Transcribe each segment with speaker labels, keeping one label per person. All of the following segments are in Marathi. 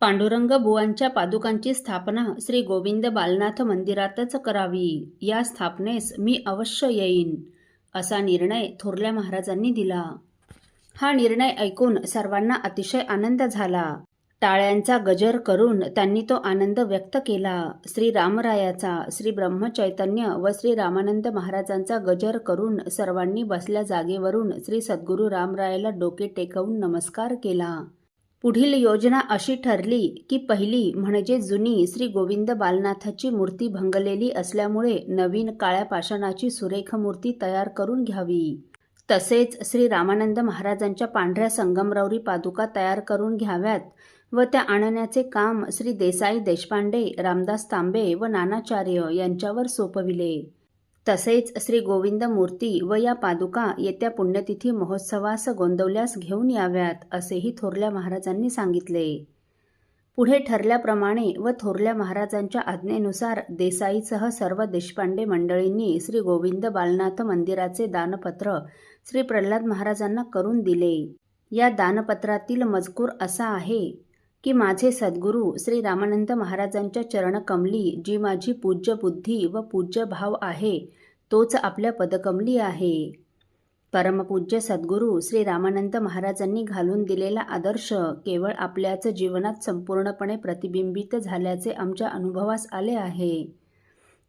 Speaker 1: पांडुरंग बुवांच्या पादुकांची स्थापना श्री गोविंद बालनाथ मंदिरातच करावी. या स्थापनेस मी अवश्य येईन असा निर्णय थोरल्या महाराजांनी दिला. हा निर्णय ऐकून सर्वांना अतिशय आनंद झाला. टाळ्यांचा गजर करून त्यांनी तो आनंद व्यक्त केला. श्री रामरायाचा श्री ब्रह्मचैतन्य व श्री रामानंद महाराजांचा गजर करून सर्वांनी बसल्या जागेवरून श्री सद्गुरू रामरायाला डोके टेकवून नमस्कार केला. पुढील योजना अशी ठरली की पहिली म्हणजे जुनी श्री गोविंद बालनाथाची मूर्ती भंगलेली असल्यामुळे नवीन काळ्या पाषाणाची सुरेख मूर्ती तयार करून घ्यावी. तसेच श्री रामानंद महाराजांच्या पांढऱ्या संगमरवरी पादुका तयार करून घ्याव्यात व त्या आणण्याचे काम श्री देसाई देशपांडे रामदास तांबे व नानाचार्य यांच्यावर सोपविले. तसेच श्री गोविंद मूर्ती व या पादुका येत्या पुण्यतिथी महोत्सवास गोंदवल्यास घेऊन याव्यात असेही थोरल्या महाराजांनी सांगितले. पुढे ठरल्याप्रमाणे व थोरल्या महाराजांच्या आज्ञेनुसार देसाईसह सर्व देशपांडे मंडळींनी श्री गोविंद बालनाथ मंदिराचे दानपत्र श्री प्रल्हाद महाराजांना करून दिले. या दानपत्रातील मजकूर असा आहे की माझे सद्गुरू श्री रामानंद महाराजांच्या चरणकमली जी माझी पूज्य बुद्धी व पूज्य भाव आहे तोच आपल्या पदकमली आहे. परमपूज्य सद्गुरू श्री रामानंद महाराजांनी घालून दिलेला आदर्श केवळ आपल्याच जीवनात संपूर्णपणे प्रतिबिंबित झाल्याचे आमच्या अनुभवास आले आहे.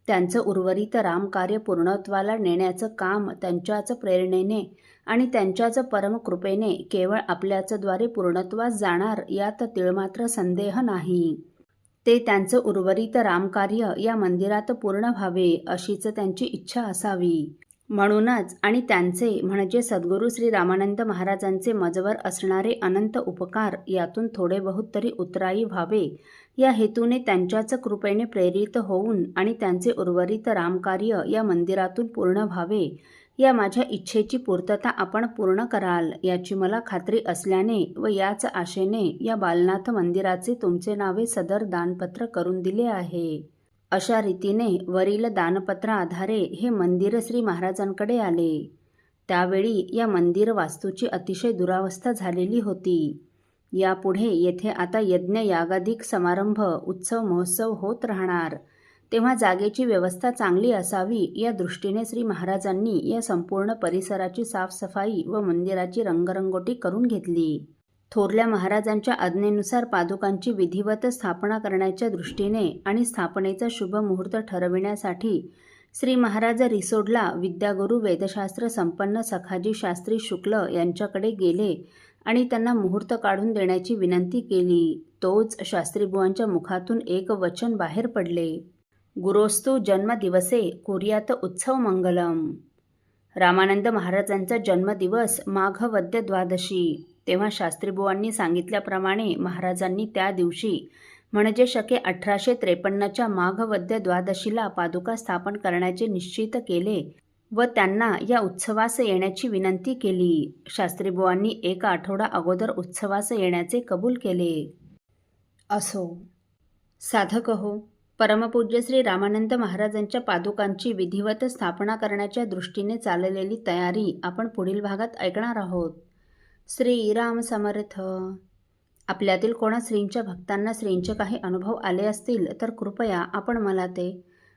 Speaker 1: त्यांचं उर्वरित रामकार्य पूर्णत्वाला नेण्याचं काम त्यांच्याच प्रेरणेने आणि त्यांच्याच परमकृपेने केवळ आपल्याचद्वारे पूर्णत्वास जाणार यात तिळमात्र संदेह नाही. ते त्यांचं उर्वरित रामकार्य या मंदिरात पूर्ण व्हावे अशीच त्यांची इच्छा असावी. म्हणूनच आणि त्यांचे म्हणजे सद्गुरू श्री रामानंद महाराजांचे मजवर असणारे अनंत उपकार यातून थोडे बहुत तरी उतराई व्हावे या हेतूने त्यांच्याच कृपेने प्रेरित होऊन आणि त्यांचे उर्वरित रामकार्य या मंदिरातून पूर्ण व्हावे. या माझ्या इच्छेची पूर्तता आपण पूर्ण कराल याची मला खात्री असल्याने व याच आशेने या बालनाथ मंदिराचे तुमचे नावे सदर दानपत्र करून दिले आहे. अशा रीतीने वरील दानपत्र आधारे हे मंदिर श्री महाराजांकडे आले. त्यावेळी या मंदिर वास्तूची अतिशय दुरावस्था झालेली होती. यापुढे येथे आता यज्ञ यागाधिक समारंभ उत्सव महोत्सव होत राहणार. तेव्हा जागेची व्यवस्था चांगली असावी या दृष्टीने श्री महाराजांनी या संपूर्ण परिसराची साफसफाई व मंदिराची रंगरंगोटी करून घेतली. थोरल्या महाराजांच्या आज्ञेनुसार पादुकांची विधिवत स्थापना करण्याच्या दृष्टीने आणि स्थापनेचा शुभ मुहूर्त ठरविण्यासाठी श्री महाराज रिसोडला विद्यागुरू वेदशास्त्र संपन्न सखाजी शास्त्री शुक्ल यांच्याकडे गेले. आणि त्यांना मुहूर्त काढून देण्याची विनंती केली. तोच शास्त्रीबुवांच्या मुखातून एक वचन बाहेर पडले. गुरोस्तू जन्मदिवसे कुर्यात उत्सव मंगलम. रामानंद महाराजांचा जन्मदिवस माघवद्य द्वादशी. तेव्हा शास्त्रीबुवांनी सांगितल्याप्रमाणे महाराजांनी त्या दिवशी म्हणजे शके अठराशे त्रेपन्नच्या माघवद्य द्वादशीला पादुका स्थापन करण्याचे निश्चित केले. व त्यांना या उत्सवास येण्याची विनंती केली. शास्त्रीबुवांनी एका आठवडा अगोदर उत्सवास येण्याचे कबूल केले. असो. साधक हो. परमपूज्य श्री रामानंद महाराजांच्या पादुकांची विधिवत स्थापना करण्याच्या दृष्टीने चाललेली तयारी आपण पुढील भागात ऐकणार आहोत. श्रीराम समर्थ. आपल्यातील कोणा श्रींच्या भक्तांना श्रींचे काही अनुभव आले असतील तर कृपया आपण मला ते